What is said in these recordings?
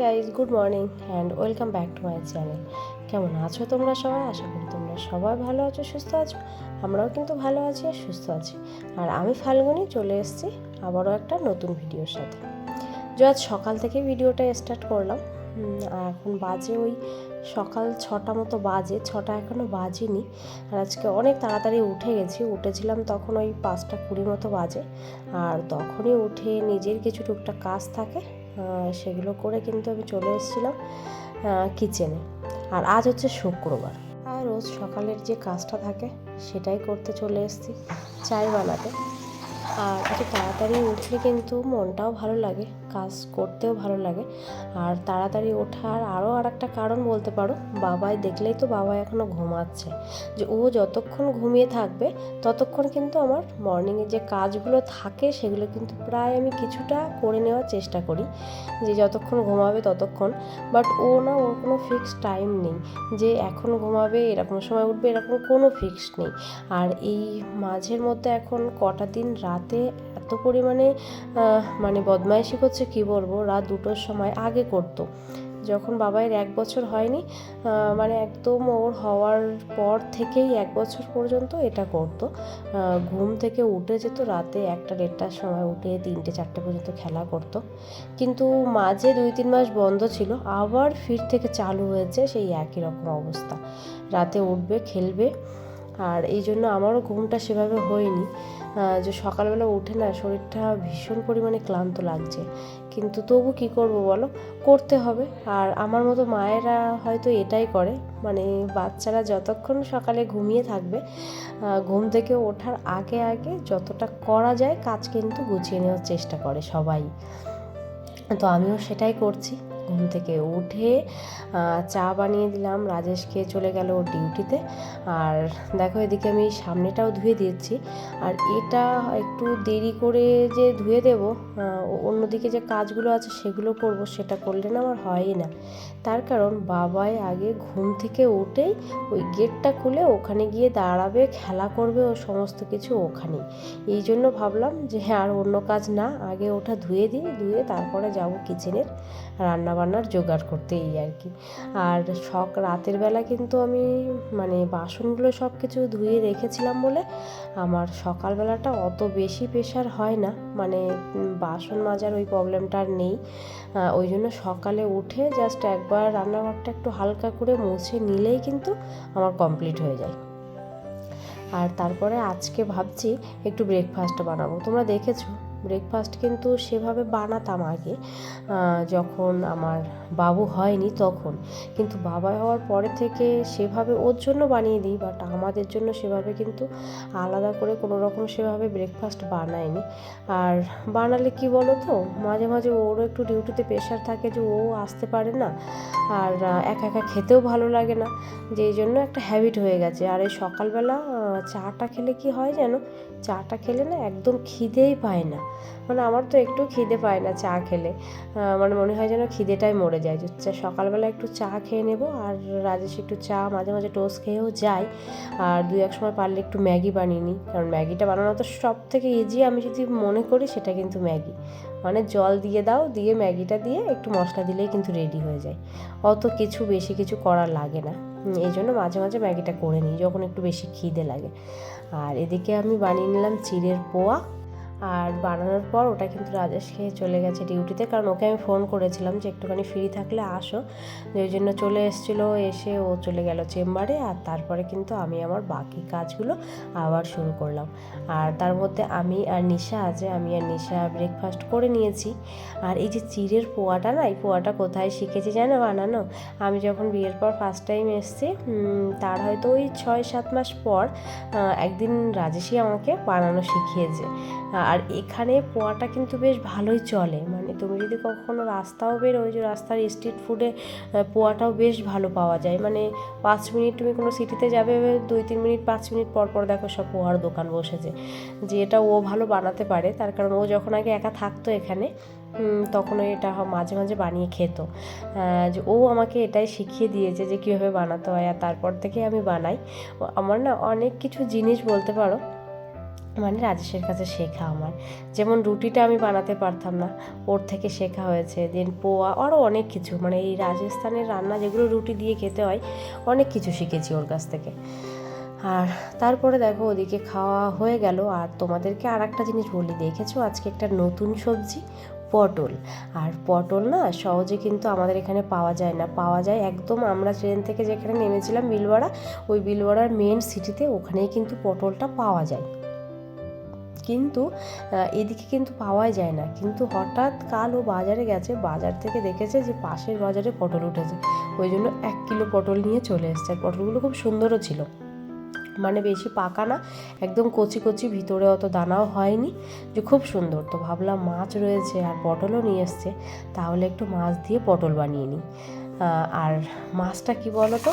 Guys good morning and welcome back to my channel কেমন আছো তোমরা সবাই? আশা করি তোমরা সবাই ভালো আছো, সুস্থ আছো। আমরাও কিন্তু ভালো আছি আর সুস্থ আছি। আর আমি ফাল্গুনি চলে এসেছি আবারও একটা নতুন ভিডিওর সাথে। যে, আজ সকাল থেকে ভিডিওটা স্টার্ট করলাম। আর এখন বাজে ওই সকাল ছটা মতো বাজে, ছটা এখনও বাজেনি। আর আজকে অনেক তাড়াতাড়ি উঠে গেছি। উঠেছিলাম তখন ওই পাঁচটা কুড়ি মতো বাজে। আর তখনই উঠে নিজের কিছু টুকটাক কাজ থাকে। সেগুলো করে কিন্তু আমি চলে এসেছিলাম কিচেনে আর আজ হচ্ছে শুক্রবার। আর রোজ সকালের যে কাজটা থাকে, সেটাই করতে চলে এসেছি, চাই বানাতে। আর এত তাড়াতাড়ি উঠলে কিন্তু মনটাও ভালো লাগে। কাজ করতেও ভালো লাগে। আর তাড়াতাড়ি ওঠার আরও আর একটা কারণ বলতে পারো, বাবাই দেখলেই তো বাবা এখনও ঘুমাচ্ছে। যে ও যতক্ষণ ঘুমিয়ে থাকবে, ততক্ষণ কিন্তু আমার মর্নিংয়ে যে কাজগুলো থাকে সেগুলো কিন্তু প্রায় আমি কিছুটা করে নেওয়ার চেষ্টা করি। যে যতক্ষণ ঘুমাবে ততক্ষণ। বাট ও না, ওর কোনো ফিক্সড টাইম নেই। যে এখন ঘুমাবে, এরকম সময় উঠবে, এরকম কোনো ফিক্সড নেই। আর এই মাঝের মধ্যে এখন কটা দিন রাতে এত পরিমাণে মানে বদমাইশি করছে কি বলব, রাত দুটোর সময় আগে করতো। যখন বাবাইয়ের এক বছর হয়নি মানে একদম ওর হওয়ার পর থেকেই এক বছর পর্যন্ত এটা করতো। ঘুম থেকে উঠে যেত, রাতে একটা দেড়টার সময় উঠে তিনটে, চারটে পর্যন্ত খেলা করতো। কিন্তু মাঝে দুই, তিন মাস বন্ধ ছিল, আবার ফির থেকে চালু হয়েছে সেই একই রকম অবস্থা। রাতে উঠবে, খেলবে আর এই জন্য আমারও ঘুমটা সেভাবে হয়নি। যে সকালবেলা উঠে না শরীরটা ভীষণ পরিমাণে ক্লান্ত লাগছে। কিন্তু তবু কি করব বলো? করতে হবে। আর আমার মতো মায়েরা হয়তো এটাই করে। মানে বাচ্চারা যতক্ষণ সকালে ঘুমিয়ে থাকবে ঘুম থেকে ওঠার আগে আগে যতটা করা যায় কাজ কিন্তু গুছিয়ে নেওয়ার চেষ্টা করে সবাই। তো আমিও সেটাই করছি। ঘুম থেকে উঠে চা বানিয়ে দিলাম। রাজেশ খেয়ে চলে গেল ওর ডিউটিতে। আর দেখো এদিকে আমি সামনেটাও ধুয়ে দিয়েছি। আর এটা একটু দেরি করে যে ধুয়ে দেবো অন্যদিকে যে কাজগুলো আছে সেগুলো করব, সেটা করলে না আমার হয়ই না। তার কারণ বাবাই আগে ঘুম থেকে উঠেই ওই গেটটা খুলে ওখানে গিয়ে দাঁড়াবে, খেলা করবে ও সমস্ত কিছু ওখানেই। এই জন্য ভাবলাম যে হ্যাঁ আর অন্য কাজ না, আগে ওটা ধুয়ে দিই, ধুয়ে তারপরে যাব কিচেনের রান্না বান্নার জোগাড় করতে এই আর কি আর শখ রাতের বেলা কিন্তু আমি মানে বাসনগুলো সব কিছু ধুয়ে রেখেছিলাম বলে আমার সকালবেলাটা অত বেশি প্রেশার হয় না। মানে বাসন মাজার ওই প্রবলেমটা আর নেই। ওই জন্য সকালে উঠে জাস্ট একবার রান্নাঘরটা একটু হালকা করে মুছে নিলেই কিন্তু আমার কমপ্লিট হয়ে যায়। আর তারপরে আজকে ভাবছি একটু ব্রেকফাস্ট বানাবো। তোমরা দেখেছ? ব্রেকফাস্ট কিন্তু সেভাবে বানাতাম আগে যখন আমার বাবু হয়নি তখন। কিন্তু বাবা হওয়ার পরে থেকে সেভাবে ওর জন্য বানিয়ে দিই বাট আমাদের জন্য সেভাবে কিন্তু আলাদা করে কোনো রকম সেভাবে ব্রেকফাস্ট বানায়নি। আর বানালে কি বলো তো মাঝে মাঝে ওরও একটু ডিউটিতে প্রেশার থাকে যে ও আসতে পারে না, আর একা একা খেতেও ভালো লাগে না যে এই জন্য একটা হ্যাবিট হয়ে গেছে। আর এই সকালবেলা চাটা খেলে কি হয় যেন, চাটা খেলে না একদম খিদেই পায় না। মানে আমার তো একটু খিদে পায় না চা খেলে। মানে মনে হয় যেন খিদেটাই মরে যায়। সকালবেলা একটু চা খেয়ে নেব আর রাজেশ একটু চা, মাঝে মাঝে টোস্ট খেয়েও যায়। আর দু এক সময় পারলে একটু ম্যাগি বানিয়ে নিই। কারণ ম্যাগিটা বানানো তো সব থেকে ইজি আমি যদি মনে করি সেটা কিন্তু ম্যাগি। মানে জল দিয়ে দাও, দিয়ে ম্যাগিটা দিয়ে একটু মশলা দিলেই কিন্তু রেডি হয়ে যায়। অত কিছু বেশি কিছু করার লাগে না। এই জন্য মাঝে মাঝে ম্যাগিটা করে নিই, যখন একটু বেশি খিদে লাগে। আর এদিকে আমি বানিয়ে নিলাম চিড়ের পোয়া। আর বানানোর পর ওটা কিন্তু রাজেশ খেয়ে চলে গেছে ডিউটিতে। কারণ ওকে আমি ফোন করেছিলাম যে একটুখানি ফ্রি থাকলে আসো। যে ওই জন্য চলে এসেছিল, এসে ও চলে গেল চেম্বারে। আর তারপরে কিন্তু আমি আমার বাকি কাজগুলো আবার শুরু করলাম। আর তার মধ্যে আমি আর নিশা আছে, আমি আর নিশা ব্রেকফাস্ট করে নিয়েছি। আর এই যে চিড়ের পোয়াটা না, এই পোয়াটা কোথায় শিখেছি জানো বানানো? আমি যখন বিয়ের পর ফার্স্ট টাইম এসেছি তার হয়তো ওই ছয় সাত মাস পর একদিন রাজেশই আমাকে বানানো শিখিয়েছে। আর এখানে পোয়াটা কিন্তু বেশ ভালোই চলে। মানে তুমি যদি কখনো রাস্তাও বেরো ওই যে রাস্তার স্ট্রিট ফুডে পোয়াটাও বেশ ভালো পাওয়া যায়। মানে পাঁচ মিনিট তুমি কোনো সিটিতে যাবে, দুই, তিন মিনিট, পাঁচ মিনিট পর পর দেখো সব পোয়ার দোকান বসেছে। যে এটা ও ভালো বানাতে পারে, তার কারণ ও যখন আগে একা থাকতো এখানে তখন এটা মাঝে মাঝে বানিয়ে খেত। যে ও আমাকে এটাই শিখিয়ে দিয়েছে যে কীভাবে বানাতে হয়, আর তারপর থেকে আমি বানাই। আমার না অনেক কিছু জিনিস বলতে পারো মানে রাজেশের কাছে শেখা আমার। যেমন রুটিটা আমি বানাতে পারতাম না, ওর থেকে শেখা হয়েছে দেন পোয়া আরও অনেক কিছু। মানে এই রাজস্থানের রান্না যেগুলো রুটি দিয়ে খেতে হয়, অনেক কিছু শিখেছি ওর কাছ থেকে। আর তারপরে দেখো ওদিকে খাওয়া হয়ে গেল। আর তোমাদেরকে আর একটা জিনিস বলি, দেখেছ? আজকে একটা নতুন সবজি, পটল। আর পটল না সহজে কিন্তু আমাদের এখানে পাওয়া যায় না। পাওয়া যায় একদম আমরা ট্রেন থেকে যেখানে নেমেছিলাম বিলওয়াড়া, ওই বিলওয়াড়ার মেন সিটিতে ওখানেই কিন্তু পটলটা পাওয়া যায়। কিন্তু এদিকে কিন্তু পাওয়াই যায় না। কিন্তু হঠাৎ কাল ও বাজারে গেছে, বাজার থেকে দেখেছে যে পাশের বাজারে পটল উঠেছে। ওই জন্য এক কিলো পটল নিয়ে চলে এসছে। আর পটলগুলো খুব সুন্দরও ছিল। মানে বেশি পাকা না, একদম কচি কচি, ভিতরে অত দানাও হয়নি যে খুব সুন্দর। তো ভাবলাম মাছ রয়েছে আর পটলও নিয়ে এসছে, তাহলে একটু মাছ দিয়ে পটল বানিয়ে নিই। আর মাছটা কি বলো তো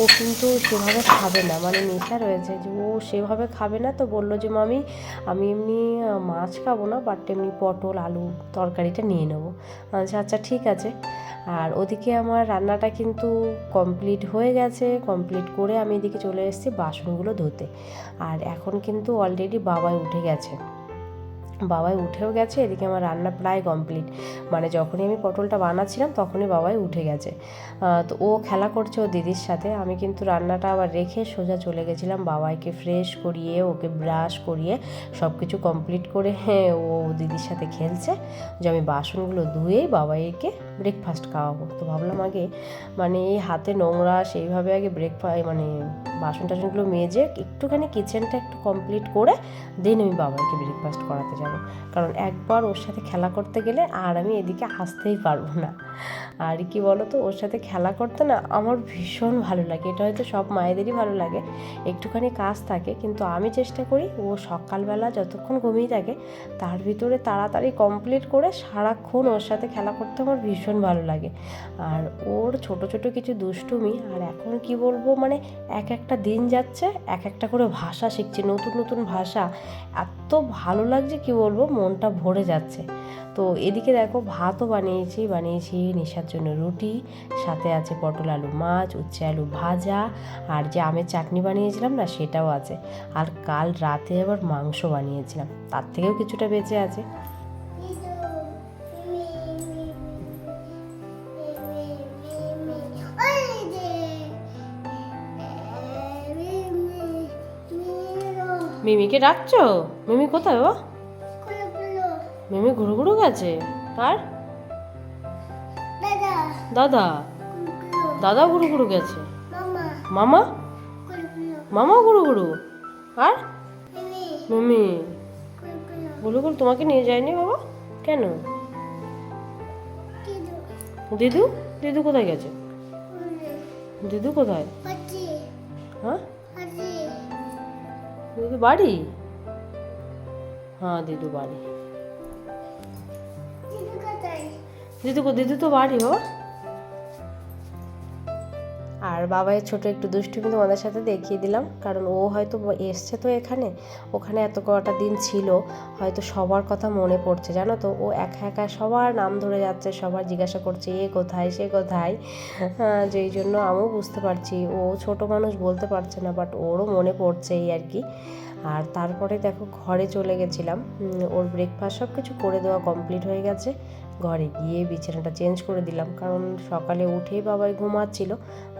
ও কিন্তু সেভাবে খাবে না। মানে নেশা রয়েছে যে ও সেভাবে খাবে না তো বলল যে, মামি, আমি এমনি মাছ খাব না বাট এমনি পটল, আলু তরকারিটা নিয়ে নেব। আচ্ছা আচ্ছা ঠিক আছে। আর ওদিকে আমার রান্নাটা কিন্তু কমপ্লিট হয়ে গেছে। কমপ্লিট করে আমি এদিকে চলে এসেছি বাসনগুলো ধুতে। আর এখন কিন্তু অলরেডি বাবাই উঠে গেছে। বাবাই উঠেও গেছে, এদিকে আমার রান্না প্রায় কমপ্লিট মানে যখনই আমি পটলটা বানাচ্ছিলাম, তখনই বাবাই উঠে গেছে। তো ও খেলা করছে ও দিদির সাথে। আমি কিন্তু রান্নাটা আবার রেখে সোজা চলে গেছিলাম বাবাইকে ফ্রেশ করিয়ে, ওকে ব্রাশ করিয়ে সব কিছু কমপ্লিট করে হ্যাঁ ও দিদির সাথে খেলছে। যে আমি বাসনগুলো ধুয়েই বাবাইকে ব্রেকফাস্ট খাওয়াবো। তো ভাবলাম আগে মানে এই হাতে নোংরা সেইভাবে আগে ব্রেকফাস্ট মানে বাসন টাসনগুলো মেজে একটুখানি কিচেনটা একটু কমপ্লিট করে দেন আমি বাবাইকে ব্রেকফাস্ট করাতে যাব। কারণ একবার ওর সাথে খেলা করতে গেলে আর আমি এদিকে আসতেই পারব না। আর কি বলো তো ওর সাথে খেলা করতে না আমার ভীষণ ভালো লাগে। এটা হয়তো সব মায়েদেরই ভালো লাগে। একটুখানি কাজ থাকে, কিন্তু আমি চেষ্টা করি ও সকালবেলা যতক্ষণ ঘুমিয়ে থাকে, তার ভিতরে তাড়াতাড়ি কমপ্লিট করে সারাক্ষণ ওর সাথে খেলা করতে আমার ভীষণ ভালো লাগে। আর ওর ছোট ছোট কিছু দুষ্টুমি, আর এখন কি বলব মানে এক একটা দিন যাচ্ছে, এক একটা করে ভাষা শিখছে, নতুন নতুন ভাষা। এত ভালো লাগছে কি বলব, মনটা ভরে যাচ্ছে। তো এদিকে দেখো, ভাতও বানিয়েছি বানিয়েছি নেশার জন্য রুটি, সাথে আছে পটল, আলু মাছ, উচ্ছে আলু ভাজা, আর যে আমের চাটনি বানিয়েছিলাম না, সেটাও আছে। আর কাল রাতে আবার মাংস বানিয়েছিলাম, তার থেকেও কিছুটা বেঁচে আছে। মিমিকে ডাকছো? মিমি কোথায় বাবা মিমি ঘুরু ঘুরু গেছে? আর দাদা। দাদা? ঘুরু ঘুরু গেছে? মামা। মামা? ঘুরু ঘুরু আর মিমি। ঘুরু ঘুরু তোমাকে নিয়ে যায়নি বাবা? কেন? দিদু। দিদু? কোথায় গেছে? দিদু কোথায়? হ্যাঁ? দিদু বাড়ি? হ্যাঁ দিদু বাড়ি। দিদু দিদু তো বাড়ি বাবা আর বাবাইয়ের ছোট একটু দুষ্টুমি তোমাদের সাথে দেখিয়ে দিলাম, কারণ ও হয়তো এসছে তো এখানে। ওখানে এত কটা দিন ছিল, হয়তো সবার কথা মনে পড়ছে, জানো তো? ও একা একা সবার নাম ধরে যাচ্ছে, সবার জিজ্ঞাসা করছে, এ কোথায়, সে কোথায়? যেই জন্য আমিও বুঝতে পারছি, ও ছোট মানুষ বলতে পারছে না বাট ওরও মনে পড়ছে এই আর কি। আর তারপরে দেখো, ঘরে চলে গেছিলাম। ওর ব্রেকফাস্ট সব কিছু করে দেওয়া কমপ্লিট হয়ে গেছে। ঘরে গিয়ে বিছানাটা চেঞ্জ করে দিলাম। কারণ সকালে উঠেই বাবাই ঘুমাচ্ছিল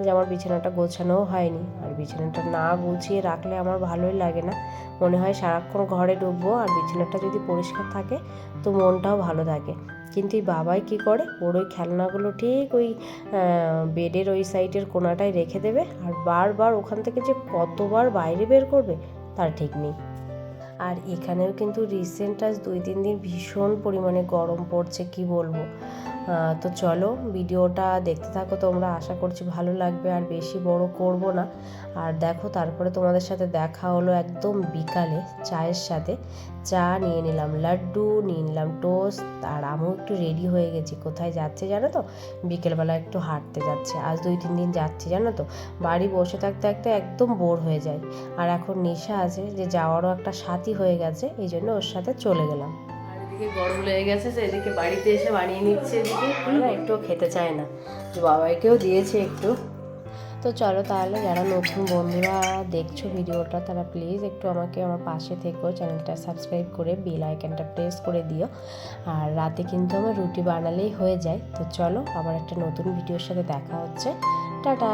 যে আমার বিছানাটা গোছানোও হয়নি। আর বিছানাটা না গুছিয়ে রাখলে আমার ভালোই লাগে না। মনে হয় সারাক্ষণ ঘরে ঢুকবো আর বিছানাটা যদি পরিষ্কার থাকে তো মনটাও ভালো থাকে। কিন্তু এই বাবাই কী করে? ওর ওই খেলনাগুলো ঠিক ওই বেডের ওই সাইডের কোনাটায় রেখে দেবে। আর বারবার ওখান থেকে যে কতবার বাইরে বের করবে, তার ঠিক নেই। আর এখানেও কিন্তু রিসেন্ট আজ দুই তিন দিন ভীষণ পরিমাণে গরম পড়ছে কি বলব? তো চলো ভিডিওটা দেখতে থাকো, তোমরা আশা করছি ভালো লাগবে, আর বেশি বড় করব না। আর দেখো, তারপরে তোমাদের সাথে দেখা হলো একদম বিকালে চায়ের সাথে। চা নিয়ে নিলাম, লাড্ডু নিয়ে নিলাম, টোস্ট, আর আমিও একটু রেডি হয়ে গেছি। কোথায় যাচ্ছে জানো তো? বিকেলবেলা একটু হাঁটতে যাচ্ছে, আজ দুই তিন দিন যাচ্ছি, জানো তো? বাড়ি বসে থাকতে থাকতে একদম বোর হয়ে যায়। আর এখন নেশা আছে যে, যাওয়ারও একটা সাথী হয়ে গেছে, এই জন্য ওর সাথে চলে গেলাম। এদিকে গরম লেগে গেছে, তো এদিকে বাড়িতে এসে বানিয়ে নিচ্ছে এদিকে। না একটু খেতে চায় না। তো বাবাইকেও দিয়েছে একটু। তো চলো তাহলে, যারা নতুন বন্ধুরা দেখছ ভিডিওটা, তারা প্লিজ একটু আমাকে আমার পাশে থেকো। চ্যানেলটা সাবস্ক্রাইব করে বেল আইকনটা প্রেস করে দিও। আর রাতে কিন্তু আমার রুটি বানালেই হয়ে যায়। তো চলো, আবার একটা নতুন ভিডিওর সাথে দেখা হচ্ছে। টাটা!